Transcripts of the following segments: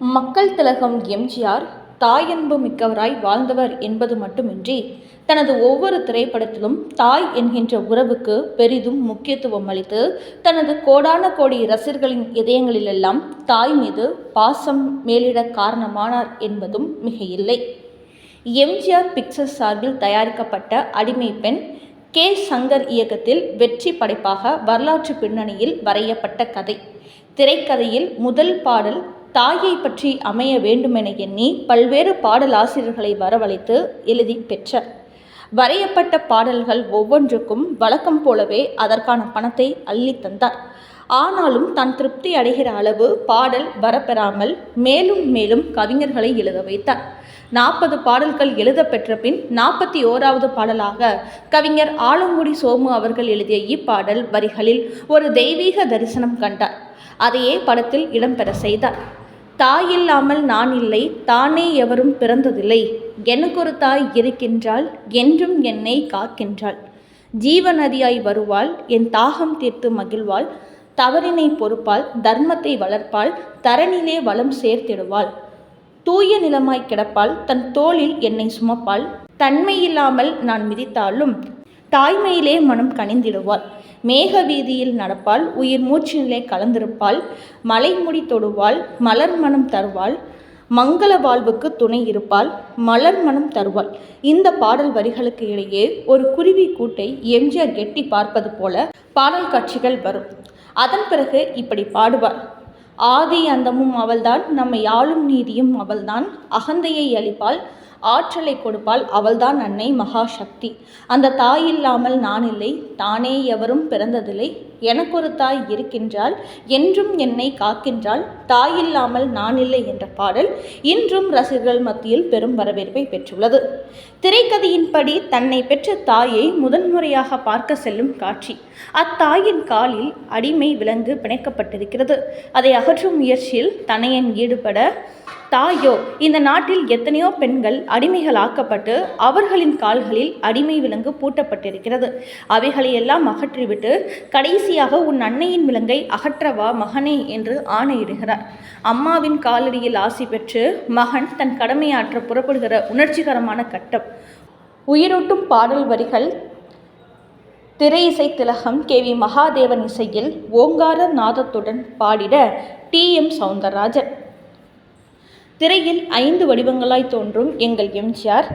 மக்கள் திலகம் எம்ஜிஆர் தாயன்பு மிக்கவராய் வாழ்ந்தவர் என்பது மட்டுமின்றி தனது ஒவ்வொரு திரைப்படத்திலும் தாய் என்கின்ற உறவுக்கு பெரிதும் முக்கியத்துவம் அளித்து தனது கோடான கோடி ரசிகர்களின் இதயங்களிலெல்லாம் தாய் மீது பாசம் மேலிட காரணமானார் என்பதும் மிகையில்லை. எம்ஜிஆர் பிக்சர்ஸ் சார்பில் தயாரிக்கப்பட்ட அடிமை பெண் கே. சங்கர் இயக்கத்தில் வெற்றி படைப்பாக வரலாற்று பின்னணியில் வரையப்பட்ட கதை. திரைக்கதையில் முதல் பாடல் தாயை பற்றி அமைய வேண்டுமென எண்ணி பல்வேறு பாடலாசிரியர்களை வரவழைத்து எழுதி பெற்றார் வரையப்பட்ட பாடல்கள் ஒவ்வொன்றுக்கும் வழக்கம் போலவே அதற்கான பணத்தை அள்ளி தந்தார். ஆனாலும் தான் திருப்தி அடைகிற அளவு பாடல் வரப்பெறாமல் மேலும் மேலும் கவிஞர்களை எழுத வைத்தார். நாற்பது பாடல்கள் எழுத பெற்ற பின் நாற்பத்தி ஓராவது பாடலாக கவிஞர் ஆலங்குடி சோமு அவர்கள் எழுதிய இப்பாடல் வரிகளில் ஒரு தெய்வீக தரிசனம் கண்டார். அதையே படத்தில் இடம்பெற செய்தார். தாய் இல்லாமல் நான் இல்லை தானே எவரும் பிறந்ததில்லை. எனக்கொரு தாய் இருக்கின்றாள் என்றும் என்னை காக்கின்றாள். ஜீவநதியாய் வருவாள் என் தாகம் தீர்த்து மகிழ்வாள். தவறினை பொறுப்பால் தர்மத்தை வளர்ப்பாள் தரணிலே வளம் சேர்த்திடுவாள். தூய நிலமாய் கிடப்பாள் தன் தோளில் என்னை சுமப்பாள். தன்மையில்லாமல் நான் மிதித்தாலும் தாய்மையிலே மனம் கனிந்திடுவாள். மேக வீதியில் நடப்பாள். உயிர் மூச்சினிலே கலந்திருப்பாள். மலைமுடி தொடுவாள். மலர் மனம் தருவாள். மங்கள வாழ்வுக்கு துணை இருப்பாள். மலர் மனம் தருவாள். இந்த பாடல் வரிகளுக்கு இடையே ஒரு குருவி கூட்டை எம்ஜிஆர் கெட்டி பார்ப்பது போல பாடல் காட்சிகள் வரும். அதன் பிறகு இப்படி பாடுவார். ஆதி அந்தமும் அவள்தான். நம்மை ஆளும் நீதியும் அவள்தான். அகந்தையை அளிப்பாள் ஆற்றலை கொடுப்பாள் அவள்தான் அன்னை மகாசக்தி. அந்த தாய் இல்லாமல் நான் இல்லை தானே எவரும் பிறந்ததில்லை. எனக்கொரு தாய் இருக்கின்றாள் என்றும் என்னை காக்கின்றாள். தாய் இல்லாமல் நான் இல்லை என்ற பாடல் இன்றும் ரசிகர்கள் மத்தியில் பெரும் வரவேற்பை பெற்றுள்ளது. திரைக்கதையின்படி தன்னை பெற்ற தாயை முதன்முறையாக பார்க்க செல்லும் காட்சி. அத்தாயின் காலில் அடிமை விலங்கு பிணைக்கப்பட்டிருக்கிறது. அதை அகற்றும் முயற்சியில் தனையன் ஈடுபட தாயோ இந்த நாட்டில் எத்தனையோ பெண்கள் அடிமைகளாக்கப்பட்டு அவர்களின் கால்களில் அடிமை விலங்கு பூட்டப்பட்டிருக்கிறது. அவைகளை எல்லாம் அகற்றிவிட்டு கடைசியாக உன் அன்னையின் விலங்கை அகற்றவா மகனே என்று ஆணையிடுகிறார். அம்மாவின் காலடியில் ஆசி பெற்று மகன் தன் கடமையாற்ற புறப்படுகிற உணர்ச்சிகரமான கட்டம். உயிரூட்டும் பாடல் வரிகள் திரை இசை திலகம் கே. வி. மகாதேவன் இசையில் ஓங்கார நாதத்துடன் பாடிட டி. எம். சவுந்தரராஜன். திரையில் ஐந்து வடிவங்களாய் தோன்றும் எங்கள் எம்ஜிஆர்.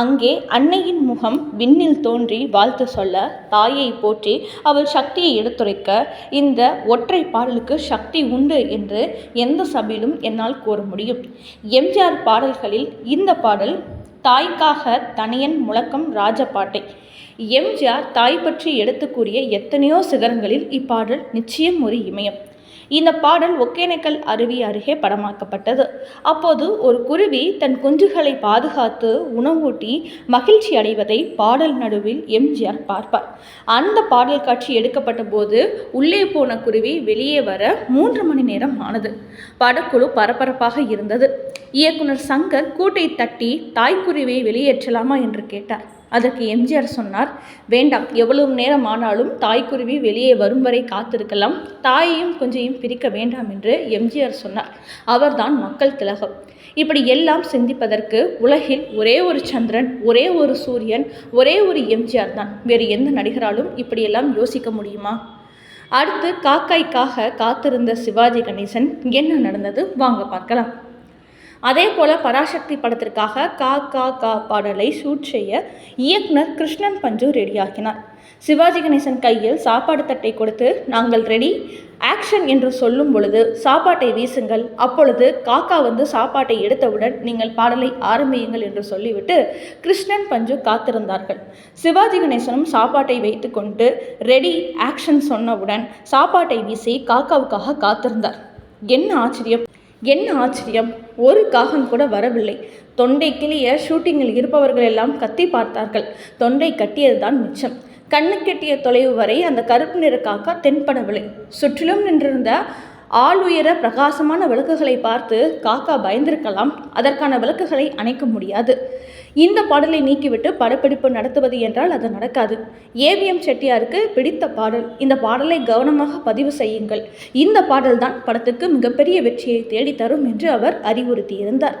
அங்கே அன்னையின் முகம் விண்ணில் தோன்றி வாழ்த்து சொல்ல தாயை போற்றி அவள் சக்தியை எடுத்துரைக்க இந்த ஒற்றை பாடலுக்கு சக்தி உண்டு என்று எந்த சபையிலும் என்னால் கூற முடியும். எம்ஜிஆர் பாடல்களில் இந்த பாடல் தாய்க்காக தனியன் முழக்கம் ராஜபாட்டை எம்ஜிஆர் தாய் பற்றி எடுத்து கூறிய எத்தனையோ சிகரங்களில் இப்பாடல் நிச்சயம் ஒரு இமயம். இந்த பாடல் ஒகேனக்கல் அருவி அருகே படமாக்கப்பட்டது. அப்போது ஒரு குருவி தன் குஞ்சுகளை பாதுகாத்து உணவூட்டி மகிழ்ச்சி அடைவதை பாடல் நடுவில் எம்ஜிஆர் பார்ப்பார். அந்த பாடல் காட்சி எடுக்கப்பட்ட போது உள்ளே போன குருவி வெளியே வர மூன்று மணி நேரம் ஆனது. படக்குழு பரபரப்பாக இருந்தது. இயக்குனர் சங்கர் கூட்டை தட்டி தாய்க்குருவியை வெளியேற்றலாமா? என்று கேட்டார். அதற்கு எம்ஜிஆர் சொன்னார் வேண்டாம் எவ்வளவு நேரம் ஆனாலும் தாய்க்குருவி வெளியே வரும் வரை காத்திருக்கலாம் தாயையும் கொஞ்சையும் பிரிக்க வேண்டாம் என்று எம்ஜிஆர் சொன்னார். அவர்தான் மக்கள் திலகம். இப்படி எல்லாம் சிந்திப்பதற்கு உலகில் ஒரே ஒரு சந்திரன் ஒரே ஒரு சூரியன் ஒரே ஒரு எம்ஜிஆர் தான். வேறு எந்த நடிகராலும் இப்படியெல்லாம் யோசிக்க முடியுமா? அடுத்து காக்காய்க்காக காத்திருந்த சிவாஜி கணேசன் என்ன நடந்தது? வாங்க பார்க்கலாம். அதே போல் பராசக்தி படத்திற்காக கா கா கா பாடலை ஷூட் செய்ய இயக்குனர் கிருஷ்ணன் பஞ்சு ரெடியாக்கினார் சிவாஜி கணேசன் கையில் சாப்பாடு தட்டை கொடுத்து நாங்கள் ரெடி ஆக்ஷன் என்று சொல்லும் பொழுது சாப்பாட்டை வீசுங்கள் அப்பொழுது காக்கா வந்து சாப்பாட்டை எடுத்தவுடன் நீங்கள் பாடலை ஆரம்பியுங்கள் என்று சொல்லிவிட்டு கிருஷ்ணன் பஞ்சு காத்திருந்தார்கள். சிவாஜி கணேசனும் சாப்பாட்டை வைத்துக்கொண்டு ரெடி ஆக்ஷன் சொன்னவுடன் சாப்பாட்டை வீசி காக்காவுக்காக காத்திருந்தார். என்ன ஆச்சரியம்! என்ன ஆச்சரியம் ஒரு காகம் கூட வரவில்லை. தொண்டை கிளிய ஷூட்டிங்கில் இருப்பவர்கள் எல்லாம் கத்தி பார்த்தார்கள். தொண்டை கட்டியதுதான் மிச்சம். கண்ணு கெட்டிய தொலைவு வரை அந்த கருப்பு நிற காக்கா தென்படவில்லை. சுற்றிலும் நின்றிருந்த ஆள் உயர பிரகாசமான விளக்குகளை பார்த்து காக்கா பயந்திருக்கலாம். அதற்கான விளக்குகளை அணைக்க முடியாது. இந்த பாடலை நீக்கிவிட்டு படப்பிடிப்பு நடத்துவது என்றால் அது நடக்காது. ஏவிஎம் செட்டியாருக்கு பிடித்த பாடல். இந்த பாடலை கவனமாக பதிவு செய்யுங்கள். இந்த பாடல்தான் படத்துக்கு மிகப்பெரிய வெற்றியை தேடித்தரும் என்று அவர் அறிவுறுத்தியிருந்தார்.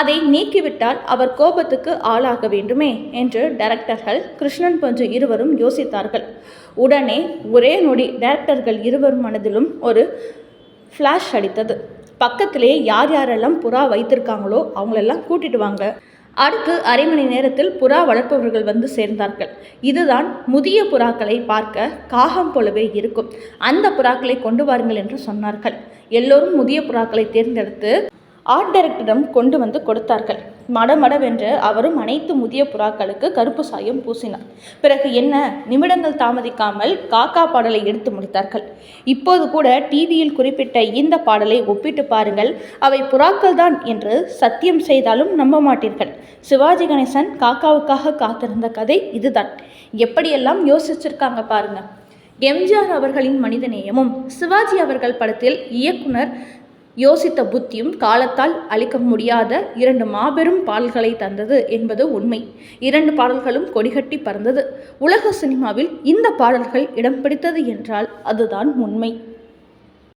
அதை நீக்கிவிட்டால் அவர் கோபத்துக்கு ஆளாக வேண்டுமே என்று டைரக்டர்கள் கிருஷ்ணன் போன்ற இருவரும் யோசித்தார்கள். உடனே ஒரே நொடி டைரக்டர்கள் இருவர் மனதிலும் ஒரு ஃப்ளாஷ் அடித்தது. பக்கத்திலே யார் யாரெல்லாம் புறா வைத்திருக்காங்களோ அவங்களெல்லாம் கூட்டிட்டு வாங்க. அடுத்து அரை மணி நேரத்தில் புறா வளர்ப்பவர்கள் வந்து சேர்ந்தார்கள். இதுதான் முதிய புறாக்களை பார்க்க காகம் போலவே இருக்கும். அந்த புறாக்களை கொண்டு வாருங்கள் என்று சொன்னார்கள். எல்லோரும் முதிய புறாக்களை தேர்ந்தெடுத்து ஆர்ட் டைரக்டரிடம் கொண்டு வந்து கொடுத்தார்கள். மடமடவென்று அவரும் அனைத்து முதிய புறாக்களுக்கு கருப்பு சாயம் பூசினார். பிறகு என்ன? நிமிடங்கள் தாமதிக்காமல் காக்கா பாடலை எடுத்து முடித்தார்கள். இப்போது கூட டிவியில் குறிப்பிட்ட இந்த பாடலை ஒப்பிட்டு பாருங்கள். அவை புறாக்கள் தான் என்று சத்தியம் செய்தாலும் நம்ப மாட்டீர்கள். சிவாஜி கணேசன் காக்காவுக்காக காத்திருந்த கதை இதுதான். எப்படியெல்லாம் யோசிச்சிருக்காங்க பாருங்க. எம்ஜிஆர் அவர்களின் மனிதநேயமும் சிவாஜி அவர்கள் படத்தில் இயக்குனர் யோசித்த புத்தியும் காலத்தால் அழிக்க முடியாத இரண்டு மாபெரும் பாடல்களை தந்தது என்பது உண்மை. இரண்டு பாடல்களும் கொடிகட்டி பறந்தது. உலக சினிமாவில் இந்த பாடல்கள் இடம் பிடித்தது என்றால் அதுதான் உண்மை.